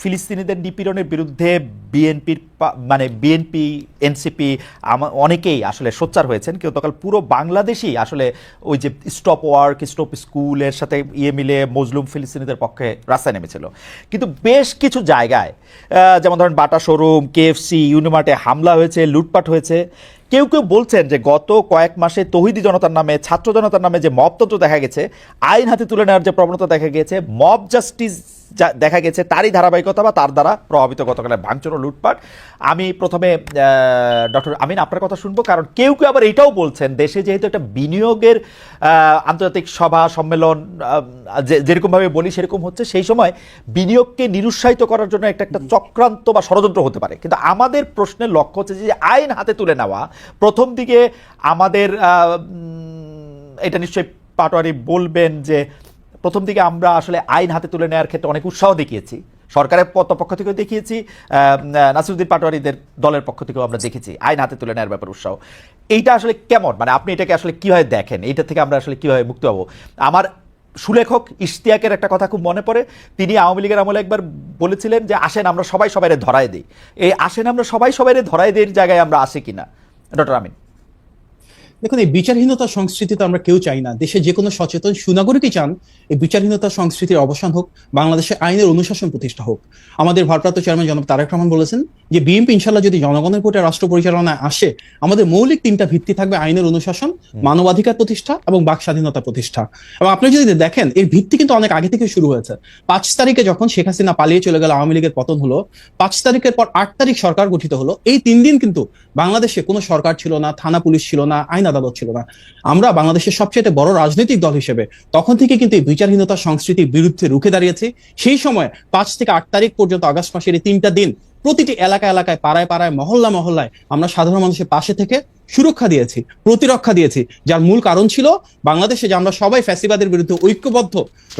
ফিলিস্তিনিদের নিপীড়নের বিরুদ্ধে বিএনপির মানে বিএনপি, এনসিপি অনেকেই আসলে সোচ্চার হয়েছেন। কেউ তখন পুরো বাংলাদেশই আসলে ওই যে স্টপ ওয়ার্ক, স্টপ স্কুলের সাথে ইয়ে মিলে মজলুম ফিলিস্তিনিদের পক্ষে রাস্তায় নেমেছিল। কিন্তু বেশ কিছু জায়গায় যেমন ধরেন বাটা শোরুম, কেএফসি, ইউনিমার্টে হামলা হয়েছে, লুটপাট হয়েছে। কেউ কেউ বলছেন যে গত কয়েক মাসে তহিদি জনতার নামে, ছাত্র জনতার নামে যে মবতন্ত্র দেখা গেছে, আইন হাতে তুলে নেওয়ার যে প্রবণতা দেখা গেছে মব জাস্টিস দেখা গেছে তারই ধারাবাহিকতা বা তার দ্বারা প্রভাবিত গতকালের ভাঙচুর ও লুটপাট। আমি প্রথমে ডক্টর আমিন আপনার কথা শুনব কারণ কেউ কেউ আবার এটাও বলছেন দেশে যেহেতু একটা বিনিয়োগের আন্তর্জাতিক সভা সম্মেলন যেরকমভাবে বলি সেরকম হচ্ছে সেই সময় বিনিয়োগকে নিরুৎসাহিত করার জন্য একটা একটা চক্রান্ত বা ষড়যন্ত্র হতে পারে। কিন্তু আমাদের প্রশ্নের লক্ষ্য হচ্ছে যে আইন হাতে তুলে নেওয়া প্রথম দিকে আমাদের এটা নিশ্চয়ই পাটোয়ারি বলবেন যে প্রথম দিকে আমরা আসলে আইন হাতে তুলে নেওয়ার ক্ষেত্রে অনেক উৎসাহ দেখিয়েছি। সরকারের পক্ষ থেকেও দেখিয়েছি নাসিরুদ্দিন পাটোয়ারিদের দলের পক্ষ থেকেও আমরা দেখেছি আইন হাতে তুলে নেওয়ার ব্যাপার উৎসাহ। এইটা আসলে কেমন? মানে আপনি এটাকে আসলে কীভাবে দেখেন? এইটা থেকে আমরা আসলে কীভাবে মুক্ত হব আমার সুলেখক ইশতিয়াকের একটা কথা খুব মনে পড়ে। তিনি আওয়ামী লীগের আমলে একবার বলেছিলেন যে, আসেন, আমরা সবাই সবাইরে ধরায় দিই। এই আসেন, আমরা সবাই সবাইরে ধরায় দিই জায়গায় আমরা আসি কিনা? ডক্টর আমিন। দেখুন, এই বিচারহীনতা সংস্কৃতি তো আমরা কেউ চাই না। দেশে যে কোনো সচেতন সুনাগরিকই চান, এই বিচারহীনতা সংস্কৃতির অবসান হোক বাংলাদেশে আইনের অনুশাসন প্রতিষ্ঠা হোক। আমাদের ভারপ্রাপ্ত চেয়ারম্যান জনাব তারেক রহমান বলেছেন যে বিএনপি ইনশাল্লাহ যদি জনগণের ভোটে রাষ্ট্র পরিচালনায় আসে আমাদের মৌলিক তিনটা ভিত্তি থাকবে আইনের অনুশাসন মানবাধিকার প্রতিষ্ঠা এবং বাক স্বাধীনতা প্রতিষ্ঠা। এবং আপনি যদি দেখেন এর ভিত্তি কিন্তু অনেক আগে থেকে শুরু হয়েছে। পাঁচ তারিখে যখন শেখ হাসিনা পালিয়ে চলে গেল আওয়ামী লীগের পতন হলো পাঁচ তারিখের পর আট তারিখ সরকার গঠিত হলো। এই তিন দিন কিন্তু বাংলাদেশে কোনো সরকার ছিল না থানা পুলিশ ছিল না আইন আদালত ছিল না। আমরা বাংলাদেশের সবচেয়ে বড় রাজনৈতিক দল হিসেবে তখন থেকে কিন্তু এই বিচারহীনতা সংস্কৃতির বিরুদ্ধে রুখে দাঁড়িয়েছি। সেই সময় পাঁচ থেকে আট তারিখ পর্যন্ত আগস্ট মাসের এই তিনটা দিন প্রতিটি এলাকা এলাকায়, পাড়ায় পাড়ায়, মহল্লা মহল্লায় আমরা সাধারণ মানুষের পাশে থেকে সুরক্ষা দিয়েছি, প্রতিরক্ষা দিয়েছি। যার মূল কারণ ছিল বাংলাদেশে যে আমরা সবাই ফ্যাসিবাদের বিরুদ্ধে ঐক্যবদ্ধ,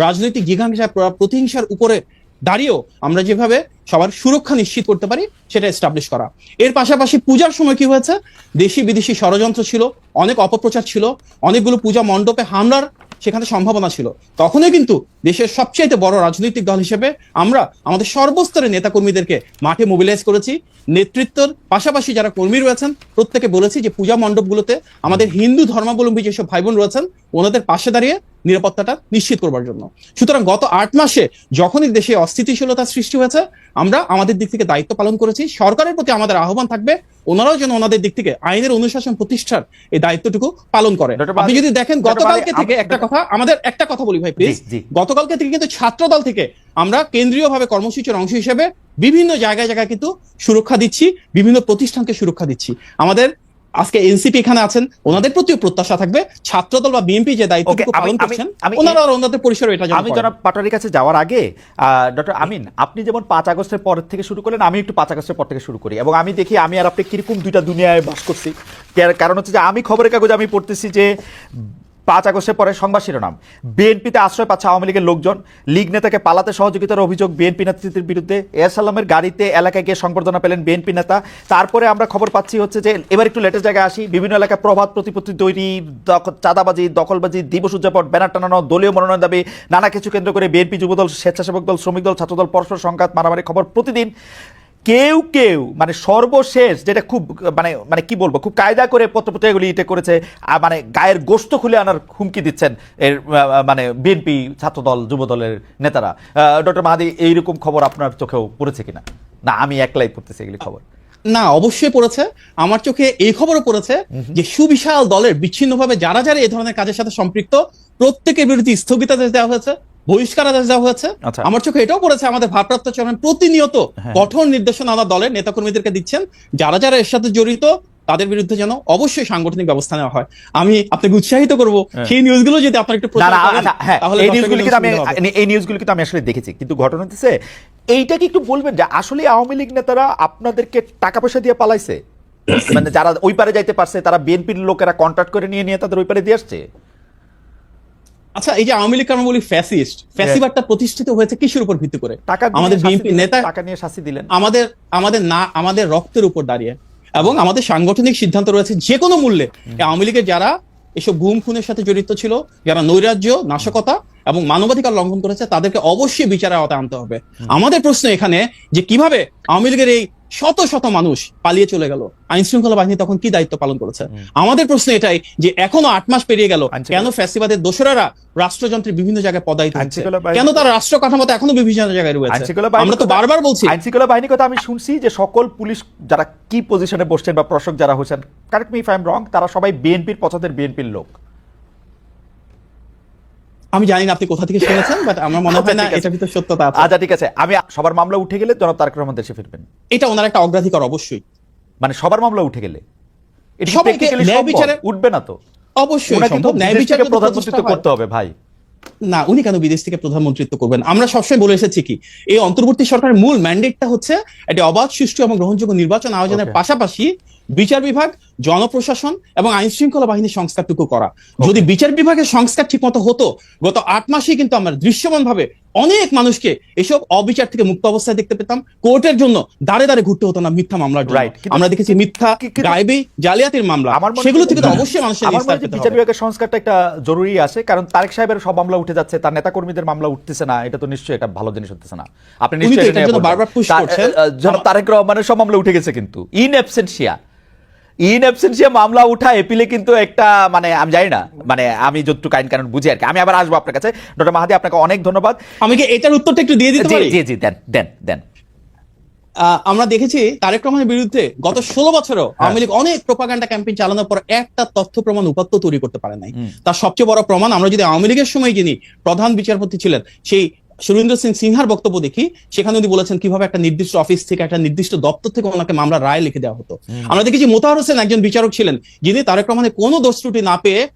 রাজনৈতিক জিঘাংসা প্রতিহিংসার উপরে দাঁড়িয়েও আমরা যেভাবে সবার সুরক্ষা নিশ্চিত করতে পারি, সেটা এস্টাবলিশ করা। এর পাশাপাশি পূজার সময় কি হয়েছে? দেশি বিদেশি ষড়যন্ত্র ছিল, অনেক অপপ্রচার ছিল, অনেকগুলো পূজা মণ্ডপে হামলার সেখানে সম্ভাবনা ছিল। তখনই কিন্তু দেশের সবচাইতে বড় রাজনৈতিক দল হিসেবে আমরা আমাদের সর্বস্তরের নেতাকর্মীদেরকে মাঠে মোবিলাইজ করেছি। নেতৃত্বের পাশাপাশি যারা কর্মী রয়েছেন, প্রত্যেকে বলেছি যে পূজা মণ্ডপগুলোতে আমাদের হিন্দু ধর্মাবলম্বী যেসব ভাই বোন রয়েছেন, ওনাদের পাশে দাঁড়িয়ে নিরাপত্তাটা নিশ্চিত করবার জন্য। সুতরাং গত আট মাসে যখনই দেশে অস্থিতিশীলতা সৃষ্টি হয়েছে আমরা আমাদের দিক থেকে দায়িত্ব পালন করেছি। সরকারের প্রতি আমাদের আহ্বান থাকবে ওনারাও যেন ওনাদের দিক থেকে আইনের অনুশাসন প্রতিষ্ঠার এই দায়িত্বটুকু পালন করে। আপনি যদি দেখেন গতকালকে থেকে একটা কথা আমাদের একটা কথা বলি ভাই প্লিজ। গতকালকে থেকে কিন্তু ছাত্র দল থেকে আমরা কেন্দ্রীয়ভাবে কর্মসূচির অংশ হিসেবে বিভিন্ন জায়গায় জায়গায় কিন্তু সুরক্ষা দিচ্ছি বিভিন্ন প্রতিষ্ঠানকে সুরক্ষা দিচ্ছি। আমাদের আজকে এনসিপি এখানে আছেন ওনাদের প্রতিও প্রত্যাশা থাকবে। ছাত্রদল বা বিএনপি যে দায়িত্ব আমি- পালন করছেন ওনারা ওনাদের পরিসরে এটা আমি যারা জনাব পাটোয়ারির কাছে যাওয়ার আগে ডক্টর আমিন আপনি যেমন পাঁচ আগস্টের পর থেকে শুরু করলেন আমি একটু পাঁচ আগস্টের পর থেকে শুরু করি। এবং আমি দেখি আমি আর আপনি কীরকম দুইটা দুনিয়ায় বাস করছি। কারণ হচ্ছে যে আমি খবরের কাগজ আমি পড়তেছি যে পাঁচ আগস্টের পরে সংবাদ শিরোনাম। বিএনপিতে আশ্রয় পাচ্ছে আওয়ামী লীগের লোকজন। লীগ নেতাকে পালাতে সহযোগিতার অভিযোগ বিএনপি নেতৃত্বের বিরুদ্ধে। এয়ারসালামের গাড়িতে এলাকায় গিয়ে সংবর্ধনা পেলেন বিএনপি নেতা। তারপরে আমরা খবর পাচ্ছি হচ্ছে যে, এবার একটু লেটেস্ট জায়গায় আসি। বিভিন্ন এলাকায় প্রভাত প্রতিপত্তি তৈরি চাঁদাবাজি, দখলবাজি, দিবস উদযাপন, ব্যানার টানানো, দলীয় মনোনয়ন দাবি, নানা কিছু কেন্দ্র করে বিএনপি যুবদল, স্বেচ্ছাসেবক দল, শ্রমিক দল, ছাত্রদল, পরস্পর সংঘাত, মারামারি খবর প্রতিদিন। কেউ কেউ মানে সর্বশেষ যেটা খুব মানে মানে কি বলব খুব কায়দা করে পত্রপত্রিকাগুলি এটা করেছে মানে গায়ের গোস্ত খুলে আনার হুমকি দিচ্ছেন এর মানে বিএনপি ছাত্রদল যুবদলের নেতারা। ডক্টর মাহাদি এইরকম খবর আপনার চোখেও পড়েছে কিনা? না আমি একলাই পড়তেছি এগুলি খবর। না অবশ্যই পড়েছে। আমার চোখে এই খবরও পড়েছে যে সুবিশাল দলের বিচ্ছিন্নভাবে যারা যারা এই ধরনের কাজের সাথে সম্পৃক্ত প্রত্যেকের বিরুদ্ধে স্থগিতাদেশ দেওয়া হয়েছে। বহিষ্কারাদেশ দেওয়া হয়েছে। আচ্ছা। আমার চোখে এটাও পড়েছে আমাদের ভারপ্রাপ্ত চেয়ারম্যান প্রতিনিয়ত হ্যাঁ। কঠোর নির্দেশনা আমার দলের নেতাকর্মীদেরকে দিচ্ছেন। যারা যারা এর সাথে জড়িত তাদের বিরুদ্ধে যেন অবশ্যই সাংগঠনিক ব্যবস্থা নেওয়া হয়। আমি আপনাকে উৎসাহিত করব সেই নিউজগুলো যদি আপনার একটু আচ্ছা, হ্যাঁ তাহলে এই নিউজগুলি কিন্তু আমি এই নিউজগুলি কিন্তু আমি আসলে দেখেছি। কিন্তু ঘটনা হচ্ছে এইটা কি একটু বলবেন যে আসলে আওয়ামী লীগ নেতারা আপনাদেরকে টাকা পয়সা দিয়ে পালাইছে? মানে যারা ওই পারে যাইতে পারছে তারা বিএনপির লোকেরা কন্ট্রাক্ট করে নিয়ে নিয়ে তাদের ওই পারে দিয়ে আসছে? আচ্ছা এই যে আওয়ামী লীগ আমরা বলি ফ্যাসিস্ট ফ্যাসিবাদটা প্রতিষ্ঠিত হয়েছে কিসের উপর ভিত্তি করে? আমাদের বিএনপি নেতা টাকা নিয়ে শাস্তি দিলেন। আমাদের আমাদের না আমাদের রক্তের উপর দাঁড়িয়ে এবং আমাদের সাংগঠনিক সিদ্ধান্ত রয়েছে যে কোনো মূল্যে। আওয়ামী লীগের যারা এসব গুম খুনের সাথে জড়িত ছিল যারা নৈরাজ্য নাশকতা এবং মানবাধিকার লঙ্ঘন করেছে তাদেরকে অবশ্যই বিচারের আওতায় আনতে হবে। আমাদের প্রশ্ন এখানে যে কীভাবে আওয়ামী লীগের এই শত শত মানুষ পালিয়ে চলে গেল। আইন শৃঙ্খলা বাহিনী তখন কি দায়িত্ব পালন করেছে? আমাদের প্রশ্ন এটাই যে এখনও আট মাস পেরিয়ে গেল কেন ফ্যাসিবাদের দোসরারা রাষ্ট্রযন্ত্রের বিভিন্ন জায়গায় পদায়িত হচ্ছে? কেন তারা রাষ্ট্র কাঠামোতে এখনও বিভিন্ন জায়গায় রয়েছে? আমরা তো বারবার বলছি। আইন শৃঙ্খলা বাহিনীর কথা আমি শুনছি যে সকল পুলিশ যারা কি পজিশনে বসছেন বা প্রশাসক যারা হয়েছেন correct me if I am wrong তারা সবাই বিএনপির পছন্দের বিএনপির লোক। আমি জানি না আপনি কোথা থেকে শুনেছেন বাট আমার মনে হয় না আচ্ছা, ঠিক ভিতর সত্যতা আছে। আচ্ছা ঠিক আছে। আমি সবার মামলা উঠে গেলে জনাব তারেক রহমান দেশে ফিরবেন। এটা ওনার একটা অগ্রাধিকার অবশ্যই। মানে সবার মামলা উঠে গেলে? এটা ন্যায়? বিচারে- উঠবে না তো? অবশ্যই সম্ভব। ন্যায় বিদেশ বিচার প্রধানমন্ত্রিত্ব করতে হবে ভাই। না উনি কেন বিদেশ থেকে প্রধানমন্ত্রিত্ব করবেন? আমরা সবসময় বলে এসেছি কি এই অন্তর্বর্তী সরকারের মূল ম্যান্ডেটটা হচ্ছে একটি অবাধ সুষ্ঠু এবং গ্রহণযোগ্য নির্বাচন আয়োজনের পাশাপাশি বিচার বিভাগ জনপ্রশাসন এবং আইন শৃঙ্খলা বাহিনীর সংস্কারটুকু করা। যদি বিচার বিভাগের সংস্কার ঠিক মতো হতো গত আট মাসেই কিন্তু আমরা দৃশ্যমান ভাবে অনেক মানুষকে এসব অবিচার থেকে মুক্ত অবস্থায় দেখতে পেতাম। কোর্টের জন্য দাঁড়ে দাঁড়ে ঘুরতে হতো না মিথ্যা. কিন্তু- আমরা দেখেছি মিথ্যা গায়েবী জালিয়াতির মামলা। আমার সেগুলো থেকে তো অবশ্যই মানুষের বিচার বিভাগের সংস্কারটা একটা জরুরি আছে কারণ তারেক সাহেবের সব মামলা উঠে যাচ্ছে তার নেতা কর্মীদের মামলা উঠতেছে না এটা তো নিশ্চয়ই এটা ভালো জিনিস হচ্ছে না। আপনি নিশ্চয়ই তারেক রহমানের সব মামলা উঠে গেছে কিন্তু ইন অ্যাবসেন্সিয়া ইন অ্যাবসেন্সিয়া মামলা উঠা এপিলে কিন্তু একটা মানে আমি জানি না মানে আমি যতটুকু আইন কানুন বুঝি আর কি। আমি আবার আসব আপনার কাছে। ডক্টর মাহাদি আপনাকে অনেক ধন্যবাদ। আমি কি এটার উত্তরটা একটু দিয়ে দিতে পারি? জি জি দেন দেন দেন। আমরা দেখেছি তারেক রহমানের বিরুদ্ধে গত ষোলো বছরও হ্যাঁ। আওয়ামী লীগ অনেক প্রোপাগান্ডা ক্যাম্পেইন চালানোর পর একটা তথ্য প্রমাণ উপাত্ত তৈরি করতে পারে নাই। তার সবচেয়ে বড় প্রমাণ আমরা যদি আওয়ামী লীগের সময় যিনি প্রধান বিচারপতি ছিলেন সেই সুরেন্দ্র সিং সিনহার বক্তব্য দেখি সেখানে উনি বলেছেন কীভাবে একটা নির্দিষ্ট অফিস থেকে একটা নির্দিষ্ট দপ্তর থেকে ওনাকে মামলা রায় লিখে দেওয়া হতো। আমরা দেখেছি মোতাহার হোসেন একজন বিচারক ছিলেন যিনি তারেক রহমানের কোনো দোষ ত্রুটি না পেয়ে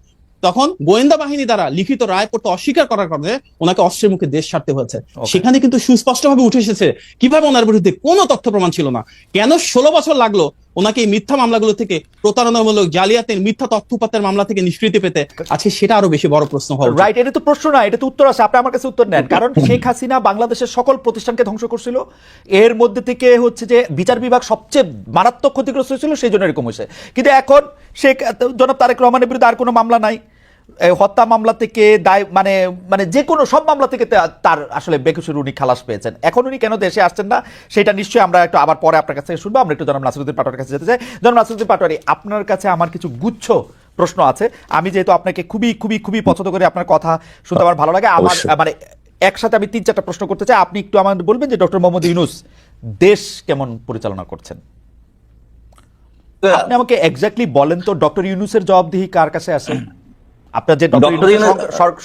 তখন গোয়েন্দা বাহিনী দ্বারা লিখিত রায় পড়তে অস্বীকার করার কারণে ওনাকে অস্ত্রের মুখে দেশ ছাড়তে হয়েছে। সেখানে কিন্তু সুস্পষ্টভাবে উঠে এসেছে কীভাবে ওনার বিরুদ্ধে কোনো তথ্য প্রমাণ ছিল না। কেন ষোলো বছর লাগল ওনাকে এই মিথ্যা মামলাগুলো থেকে প্রতারণামূলক জালিয়াতের মিথ্যা তথ্য উপাত্তের মামলা থেকে নিষ্কৃতি পেতে আজকে সেটা আরও বেশি বড় প্রশ্ন হবে রাইট এটা তো প্রশ্ন না, এটা তো উত্তর আছে, আপনি আমার কাছে উত্তর নেন। কারণ শেখ হাসিনা বাংলাদেশের সকল প্রতিষ্ঠানকে ধ্বংস করছিল, এর মধ্যে থেকে হচ্ছে যে বিচার বিভাগ সবচেয়ে মারাত্মক ক্ষতিগ্রস্ত হয়েছিল, সেই জন্য এরকম হয়েছে। কিন্তু এখন শেখ, জনাব তারেক রহমানের বিরুদ্ধে আর কোনো মামলা নাই। হত্যা মামলা থেকে দায় মানে মানে যে কোনো সব মামলা থেকে তার আসলে বেকসুর উনি খালাস পেয়েছেন। এখন উনি কেন দেশে আসছেন না সেটা নিশ্চয়ই আমরা একটু আবার পরে আপনার কাছে শুনব। আমরা একটু জনাব নাসিরুদ্দিন পাটোয়ারির কাছে যেতে চাই। জনাব নাসিরুদ্দিন পাটোয়ারি আপনার কাছে আমার কিছু গুচ্ছ প্রশ্ন আছে। আমি যেহেতু আপনাকে খুবই খুবই খুবই পছন্দ করি আপনার কথা শুনতে আমার ভালো লাগে। আমার মানে একসাথে আমি তিন চারটা প্রশ্ন করতে চাই। আপনি একটু আমাদের বলবেন যে ডক্টর মোহাম্মদ ইউনুস দেশ কেমন পরিচালনা করছেন? আপনি আমাকে এক্স্যাক্টলি বলেন তো ডক্টর ইউনুসের জবাবদিহি কার কাছে আছে? আপনার যে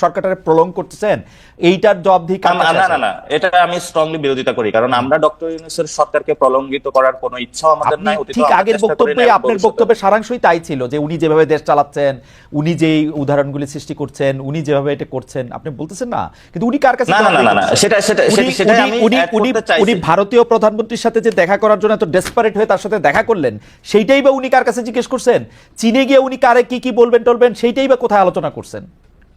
সরকারের প্রলং করতেছেন এইটার জবাবদিহি না না না এটা আমি স্ট্রংলি বিরোধিতা করি কারণ আমরা ডক্টর ইউনুসের সরকারকে প্রলঙ্গিত করার কোনো ইচ্ছাও আমাদের নাই ঠিক আগের বক্তব্যে আপনার বক্তব্যের সারাংশই তাই ছিল যে উনি যেভাবে দেশ চালাচ্ছেন উনি যেই উদাহরণগুলি সৃষ্টি করছেন উনি যেভাবে এটা করছেন আপনি বলতেছেন না কিন্তু উনি কার কাছে না, না, না, সেটা- সেটা- উনি- সেটা- আমি উনি- উনি- উনি ভারতীয় প্রধানমন্ত্রীর সাথে যে দেখা করার জন্য এত ডেসপারেট হয়ে তার সাথে দেখা করলেন সেইটাই বা উনি কার কাছে জিজ্ঞেস করছেন? চীনে গিয়ে উনি কারে কি কি বলবেন টলবেন সেইটাই বা কোথায় আলোচনা করছেন।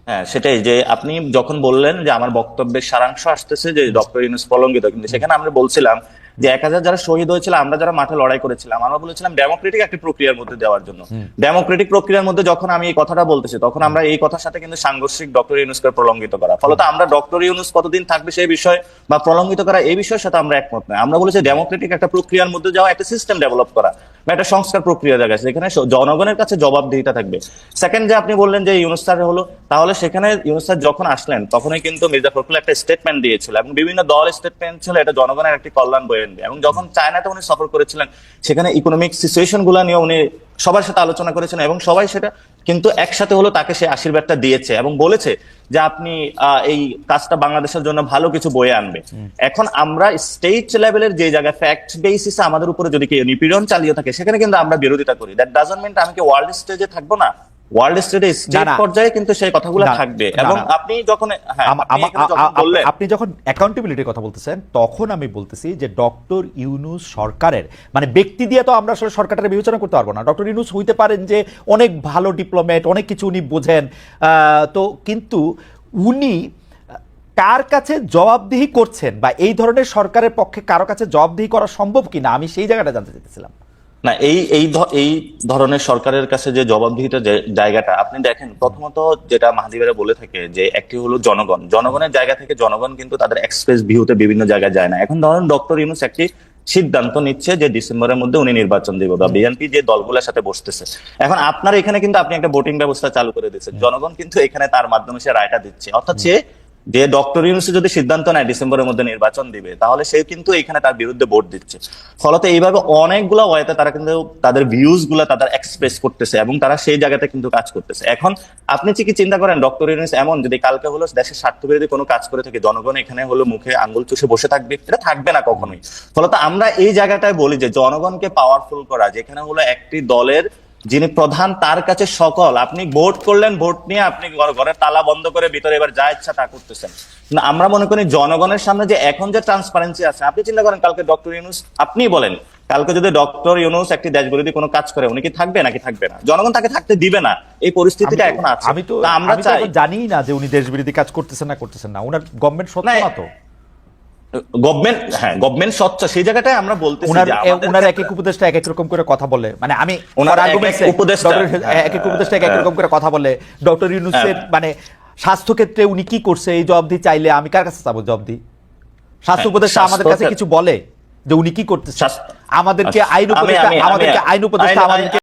হ্যাঁ সেটাই যে আপনি যখন বললেন যে আমার বক্তব্যের সারাংশ আসতেছে যে ডক্টর ইউনুস প্রলঙ্গিত কিন্তু সেখানে আমরা বলছিলাম যে এক হাজার যারা শহীদ হয়েছিল আমরা যারা মাঠে লড়াই করেছিলাম আমরা বলেছিলাম ডেমোক্রেটিক একটি প্রক্রিয়ার মধ্যে দেওয়ার জন্য। ডেমোক্রেটিক প্রক্রিয়ার মধ্যে যখন আমি এই কথাটা বলতেছি তখন আমরা এই কথার সাথে কিন্তু সাংঘর্ষিক ডক্টর ইউনুসকে প্রলঙ্গিত করা। ফলত আমরা ডক্টর ইউনুস কতদিন থাকবে সেই বিষয় বা প্রলঙ্গিত করা এই বিষয়ের সাথে আমরা একমত নয়। আমরা বলেছি ডেমোক্রেটিক একটা প্রক্রিয়ার মধ্যে যাওয়া একটা সিস্টেম ডেভেলপ করা। একটা সংস্কার প্রক্রিয়া জায়গা যেখানে এখানে জনগণের কাছে জবাবদিহিতা থাকবে। সেকেন্ড যে আপনি বললেন যে ইউনুস হলো, তাহলে সেখানে ইউনুস যখন আসলেন, তখনই কিন্তু মির্জা ফখরুল একটা স্টেটমেন্ট দিয়েছিল এবং বিভিন্ন দল স্টেটমেন্ট ছিল, এটা জনগণের একটি কল্যাণ বয়ে আনবে। এবং যখন চায়নাতে উনি সফর করেছিলেন, সেখানে ইকোনমিক সিচুয়েশনগুলা নিয়ে উনি সবার সাথে আলোচনা করেছেন এবং সবাই সেটা কিন্তু একসাথে হলো তাকে সে আশীর্বাদটা দিয়েছে এবং বলেছে যে আপনি এই কাজটা বাংলাদেশের জন্য ভালো কিছু বয়ে আনবে। এখন আমরা স্টেট লেভেলের যে জায়গায় ফ্যাক্ট বেসিসে আমাদের উপরে যদি কেউ নিপীড়ন চালিয়ে থাকে, সেখানে কিন্তু আমরা বিরোধিতা করি। দ্যাট ডাজন্ট মিন আমি কি ওয়ার্ল্ড স্টেজে থাকব না? ওয়ার্ল্ড স্টেট না। পর্যায়ে কিন্তু সেই কথাগুলো থাকবে এবং আপনি যখন হ্যাঁ আপনি যখন অ্যাকাউন্টেবিলিটির কথা বলতেছেন তখন আমি বলতেছি যে ডক্টর ইউনুস সরকারের মানে ব্যক্তি দিয়ে তো আমরা আসলে সরকারটা বিবেচনা করতে পারব না। ডক্টর ইউনুস হইতে পারেন যে অনেক ভালো ডিপ্লোমেট অনেক কিছু উনি বোঝেন। তো কিন্তু উনি কার কাছে জবাবদিহি করছেন বা এই ধরনের সরকারের পক্ষে কারও কাছে জবাবদিহি করা সম্ভব কিনা আমি সেই জায়গাটা জানতে চাইতেছিলাম। না এই এই এই ধরনের সরকারের কাছে যে জবাবদিহিতার জায়গাটা আপনি দেখেন প্রথমত যেটা মাহাদিবেরা বলে থাকে যে একটি হলো জনগণ। জনগণের জায়গা থেকে জনগণ কিন্তু তাদের এক্সপ্রেস ভিউতে বিভিন্ন জায়গায় যায় না। এখন ধরেন ডক্টর ইউনুস একটি সিদ্ধান্ত নিচ্ছে যে ডিসেম্বরের মধ্যে উনি নির্বাচন দিবে বা বিএনপি যে দলগুলোর সাথে বসতেছে। এখন আপনার এখানে কিন্তু আপনি একটা ভোটিং ব্যবস্থা চালু করে দিচ্ছেন জনগণ কিন্তু এখানে তার মাধ্যমে সে রায়টা দিচ্ছে। অর্থাৎ সে যে ডক্টর ইউনুস যদি সিদ্ধান্ত নেয় ডিসেম্বরের মধ্যে নির্বাচন দিবে, তাহলে সে কিন্তু এখানে তার বিরুদ্ধে ভোট দিচ্ছে। ফলত এইভাবে অনেকগুলো ওয়েতে তারা কিন্তু তাদের ভিউজগুলা তাদের এক্সপ্রেস করতেছে এবং তারা সেই জায়গাতে কিন্তু কাজ করতেছে। এখন আপনি কি চিন্তা করেন, ডক্টর ইউনুস এমন যদি কালকে হলো দেশের স্বার্থ বিরোধী কোনো কাজ করে থাকে, জনগণ এখানে হলো মুখে আঙ্গুল চুষে বসে থাকবে, এটা থাকবে না কখনোই। ফলত আমরা এই জায়গাটায় বলি যে জনগণকে পাওয়ারফুল করা, যেখানে হলো একটি দলের যিনি প্রধান তার কাছে সকল। আপনি ভোট করলেন ভোট নিয়ে আপনি ঘর- ঘরের তালা বন্ধ করে ভিতরে এবার যা ইচ্ছা তা করতেছেন। না আমরা মনে করি জনগণের সামনে যে এখন যে ট্রান্সপারেন্সি আছে আপনি চিন্তা করেন কালকে ডক্টর ইউনুস আপনি বলেন কালকে যদি ডক্টর ইউনুস একটি দেশ বিরোধী কোনো কাজ করে উনি কি থাকবে নাকি থাকবে না? জনগণ তাকে থাকতে দিবে না। এই পরিস্থিতিটা এখন আছে। আমি তো আমরা চাই জানি না যে উনি দেশ বিরোধী কাজ করতেছেন না করতেছেন না। ওনার গভর্নমেন্ট সত্য না তো। গভর্নমেন্ট হ্যাঁ গভর্নমেন্ট সেই জায়গাটায় আমরা বলতেছি ওনার এক এক উপদেষ্টা এক এক রকম করে কথা বলে। মানে আমি ওনার এক এক উপদেষ্টা, হ্যাঁ, এক এক উপদেষ্টা এক এক হ্যাঁ। রকম করে কথা বলে। ডক্টর ইউনুসের মানে স্বাস্থ্য ক্ষেত্রে উনি কি করছে এই জবাবদি চাইলে আমি কার কাছে চাবো জবাবদি স্বাস্থ্য হ্যাঁ, উপদেষ্টা আমাদের কাছে কিছু বলে যে উনি কি করতেছে? আমাদেরকে আচ্ছা, আইন আমি- উপদেষ্টা আমি- আমি- আমাদেরকে আইন উপদেষ্টা আইন- আমাদেরকে